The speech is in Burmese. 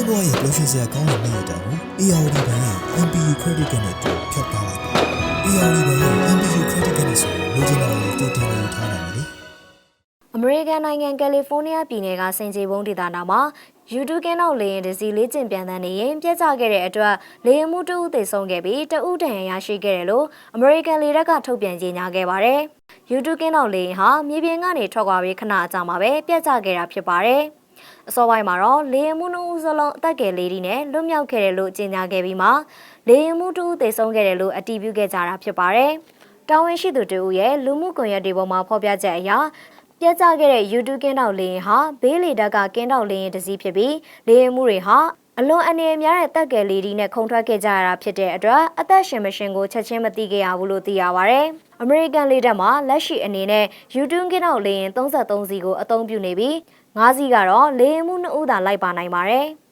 ရဲ့ပျော်ရွှင်စရာကောင်းတဲ့နေ့ရက်တောင်ကို ARD ဘဏ်ရဲ့ MPU Credit Card နဲ့တူဖြတ်ထားလိုက်ပါ ARD ဘဏ်ရဲ့ MPU Credit Card နဲ့ဆိုလိုချင်တာကိုတူတင်နေထားနိုင်တယ်လေအမေရိကန်နိုင်ငံကယ်လီဖိုးနီးယားပြည်နယ်ကစင်ကြေဘုံဒေသနာမှာယူတူကင်းတော့လေရင်တစ်စီလေးကျင်ပြန်တန်းနေရင်ပြက်ကျခဲ့တဲ့အတွက်လေရင်မှုတဦးသေဆုံးခဲ့ပြီးတဦးတန်ရရရှိခဲ့တယ်လို့အမေရိကန်လေတပ်ကထုတ်ပြန်ကြေညာခဲ့ပါတယ်။ယူတူကင်းတော့လေရင်ဟာမြေပြင်ကနေထွက်ခွာပြီးခဏအကြာမှာပဲပြက်ကျခဲ့တာဖြစ်ပါတယ်။ အစောပိုင်းမှာတော့လေရင်မှုနှဦးစလုံးအသက်ငယ်လေးဒီနဲ့လွတ်မြောက်ခဲ့တယ်လို့ကြေညာခဲ့ပြီးမှလေရင်မှုတဦးသေဆုံးခဲ့တယ်လို့အတည်ပြုခဲ့ကြတာဖြစ်ပါတယ်။တာဝန်ရှိသူတဦးရဲ့လူမှုကွန်ရက်တွေပေါ်မှာဖော်ပြချက်အရပြက်ကျခဲ့တဲ့ YouTube ကင်းတောက်လေရင်ဟာဘေးလေတပ်ကကင်းတောက်လေရင်တစ်စီးဖြစ်ပြီးလေရင်မှုတွေဟာ အလွန်အနေအများတဲ့တက်ကယ်လေးဒီနဲ့ခုံထွက်ခဲ့ကြရတာဖြစ်တဲ့အတွက်အသက်ရှင်မရှင်ကိုချက်ချင်းမသိခဲ့ရဘူးလို့သိရပါဗျ။ American လေတပ်မှာလက်ရှိအနေနဲ့ YouTube ကင်းတောက်လေရင်33စီကိုအသုံးပြုနေပြီး၅စီကတော့လေရင်မှု2ဦးသာလိုက်ပါနိုင်ပါတယ်။